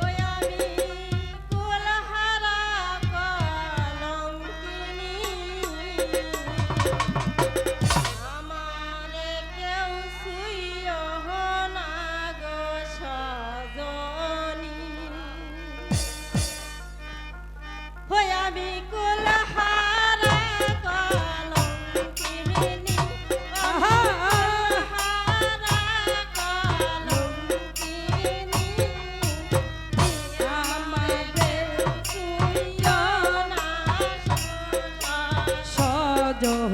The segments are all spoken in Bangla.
哦。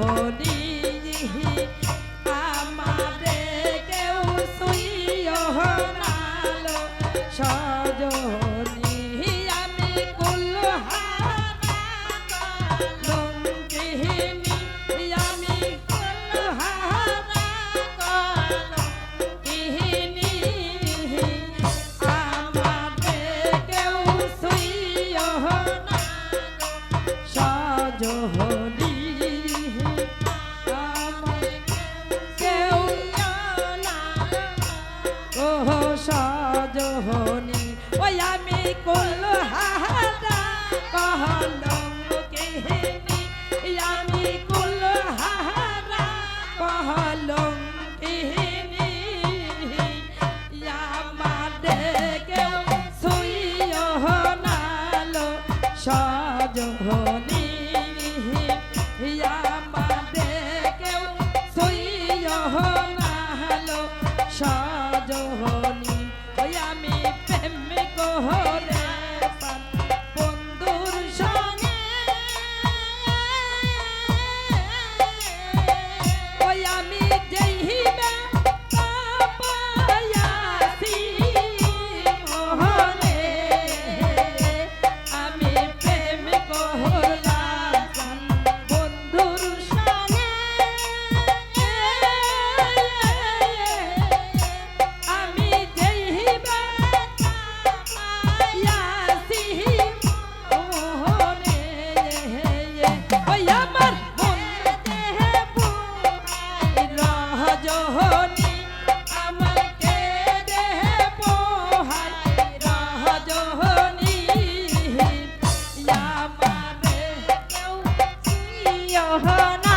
হরি সজহনি ওই আমি কল হাহারা কহল কেহেনি আমি কল হাহারা কহল কেহেনি আমাদে কেউ সুইয় নালো সজহনি Oh no.